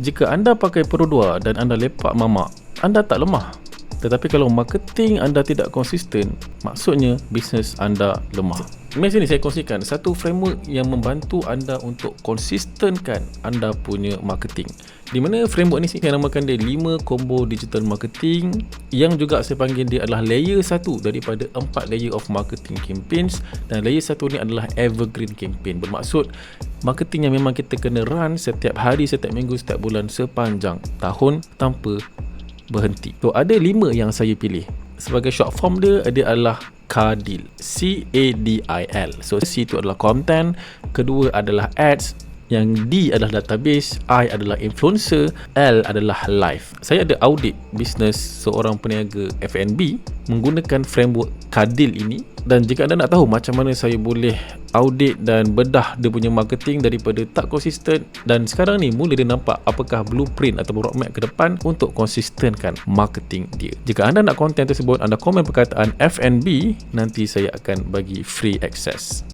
Jika anda pakai 2 dan anda lepak mamak, anda tak lemah. Tetapi kalau marketing anda tidak konsisten, maksudnya bisnes anda lemah. Mari sini saya kongsikan satu framework yang membantu anda untuk konsistenkan anda punya marketing. Di mana framework ni saya namakan dia 5 combo digital marketing yang juga saya panggil dia adalah layer satu daripada 4 layer of marketing campaigns dan layer satu ni adalah evergreen campaign. Bermaksud marketing yang memang kita kena run setiap hari, setiap minggu, setiap bulan sepanjang tahun tanpa berhenti. So ada 5 yang saya pilih. Sebagai short form dia dia adalah CADIL C A D I L so C itu adalah content kedua adalah ads yang D adalah database, I adalah influencer, L adalah live. Saya ada audit bisnes seorang peniaga F&B menggunakan framework Kadil ini dan jika anda nak tahu macam mana saya boleh audit dan bedah dia punya marketing daripada tak konsisten dan sekarang ni mula dia nampak apakah blueprint atau roadmap ke depan untuk konsistenkan marketing dia. Jika anda nak konten tersebut, anda komen perkataan F&B, nanti saya akan bagi free access.